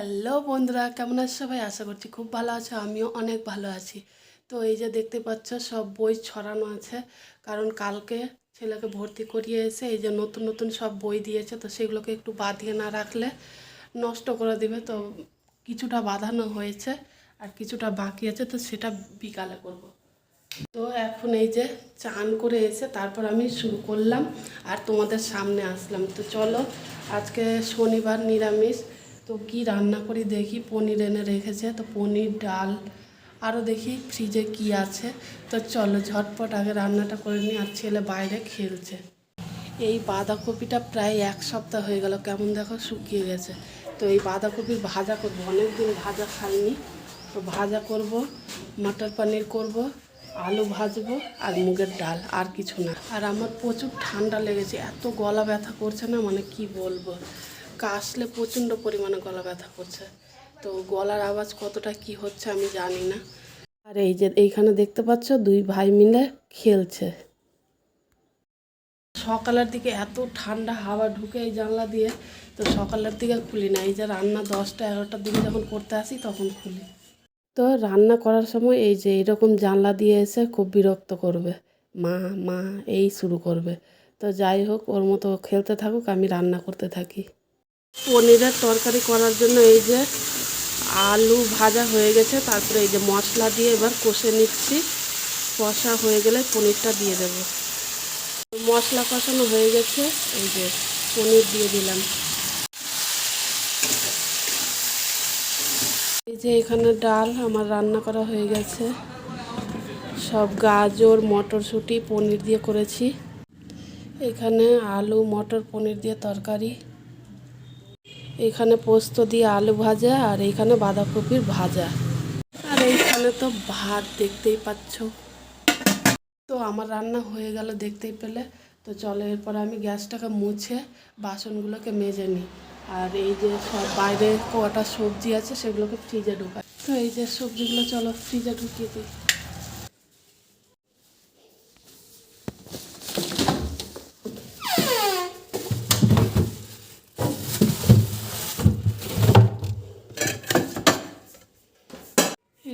Hello বন্ধুরা, কেমন আছো সবাই? আশা করছি খুব ভালো আছে, আমিও অনেক ভালো আছি। তো এই যে দেখতে পাচ্ছ, সব বই ছড়ানো আছে, কারণ কালকে ছেলেকে ভর্তি করিয়ে এসে এই যে নতুন নতুন সব বই দিয়েছে, তো সেগুলোকে একটু বাঁধিয়ে না রাখলে নষ্ট করে দিবে। তো কিছুটা বাঁধানো হয়েছে আর কিছুটা বাকি আছে, তো সেটা বিকালে করব। তো এখন এই যে চান করে এসে তারপর আমি শুরু করলাম, আর তোমাদের সামনে আসলাম। তো চলো, আজকে শনিবার নিরামিষ। তো কি রান্না করি দেখি, পনির এনে রেখেছে, তো পনির, ডাল আরও দেখি ফ্রিজে কি আছে। তো চলো ঝটপট আগে রান্নাটা করে নিই, আর ছেলে বাইরে খেলছে। এই বাঁধাকপিটা প্রায় এক সপ্তাহ হয়ে গেল, কেমন দেখো শুকিয়ে গেছে। তো এই বাঁধাকপির ভাজা করব, অনেকদিন ভাজা খাইনি। তো ভাজা করব, মটর পনির করব, আলু ভাজবো, আর মুগের ডাল, আর কিছু না। আর আমার প্রচুর ঠান্ডা লেগেছে, এত গলা ব্যথা করছে না মানে কি বলব। কাশলে প্রচণ্ড পরিমাণে গলা ব্যথা করছে। তো গলার আওয়াজ কতটা কি হচ্ছে আমি জানি না। আর এই যে এইখানে দেখতে পাচ্ছ দুই ভাই মিলে খেলছে। সকালের দিকে এত ঠান্ডা হাওয়া ঢুকে এই জানলা দিয়ে, তো সকালের দিকে খুলি না। এই যে রান্না দশটা এগারোটার দিকে যখন করতে আসি তখন খুলি। তো রান্না করার সময় এই যে এরকম জানলা দিয়ে এসে খুব বিরক্ত করবে। মা মা, এই শুরু করবে। তো যাই হোক, ওর মতো খেলতে থাকুক, আমি রান্না করতে থাকি। পনিরের তরকারি করার জন্য এই যে আলু ভাজা হয়ে গেছে, তারপরে এই যে মশলা দিয়ে এবার কষে নিচ্ছি। কষা হয়ে গেলে পনিরটা দিয়ে দেব। মশলা কষানো হয়ে গেছে, এই যে পনির দিয়ে দিলাম। এই যে এখানে ডাল আমার রান্না করা হয়ে গেছে। সব গাজর, মটরশুঁটি পনির দিয়ে করেছি। এখানে আলু, মটর, পনির দিয়ে তরকারি। এখানে পোস্ত দিয়ে আলু ভাজা আর এইখানে বাঁধাকপির ভাজা। আর এইখানে তো ভাত দেখতেই পাচ্ছ। তো আমার রান্না হয়ে গেল দেখতেই পেলে। তো চলো এরপর আমি গ্যাসটাকে মুছে বাসনগুলোকে মেজে নিই। আর এই যে সব বাইরে কটা সবজি আছে সেগুলোকে ফ্রিজে ঢোকাই। তো এই যে সবজিগুলো চলো ফ্রিজে ঢুকিয়ে দিই।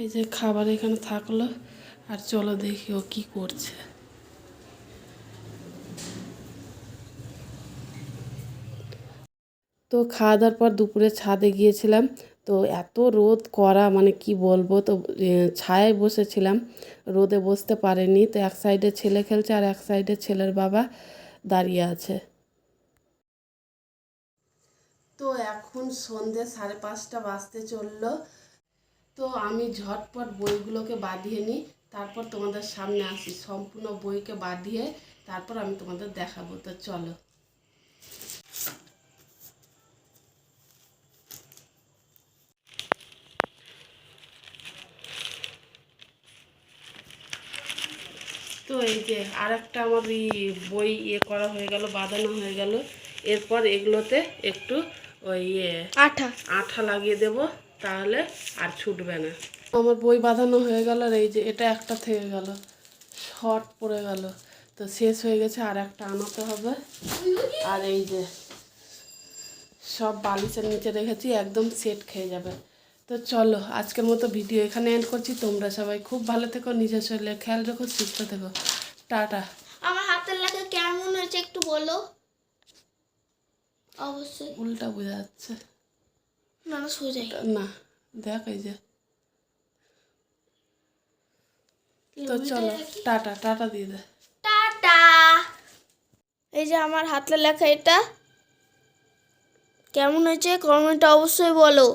এই যে খাবার এখানে থাকল আর চলো দেখি ও কি করছে। তো খাওয়া দাওয়ার পর দুপুরে ছাদে গিয়েছিলাম, তো এত রোদ করা মানে কি বলব, তো ছায়ায় বসেছিলাম, রোদে বসতে পারেনি, তো এক সাইডে ছেলে খেলছে আর এক সাইডে ছেলের বাবা দাঁড়িয়ে আছে। তো এখন সন্ধে সাড়ে পাঁচটা বাজতে চলল তো আমি ঝটপট বইগুলোকে বাঁধিয়ে নিই তারপর তোমাদের সামনে আসি সম্পূর্ণ বইকে বাঁধিয়ে তারপর আমি তোমাদের দেখাবো। তো চলো। তো এই যে আর একটা আমার এই বই ইয়ে করা হয়ে গেল বাঁধানো হয়ে গেল। এরপর এগুলোতে একটু ওই ইয়ে আঠা। আঠা লাগিয়ে দেব। তাহলে আর ছুটবে না। আমার বই বাঁধানো হয়ে গেল আর এই যে এটা একটা থেকে গেল। শর্ট পড়ে গেল। তো শেষ হয়ে গেছে আর একটা আনাতে হবে। আর এই যে সব বালিশের নিচে রেখেছি একদম সেট খেয়ে যাবে। তো চলো আজকের মতো ভিডিও এখানে এন্ড করছি। তোমরা সবাই খুব ভালো থেকো নিজের শরীরে খেয়াল রেখো সুস্থ থেকো। টাটা। আমার হাতের লেখা কেমন হয়েছে একটু বলো। অবশ্যই। উল্টা বোঝা যাচ্ছে। না না সোজাই না দেখ এই যে তো চলো টাটা টাটা দিয়ে দে। টাটা। এই যে আমার হাতের লেখা এটা। কেমন হয়েছে? কমেন্টে অবশ্যই বলো।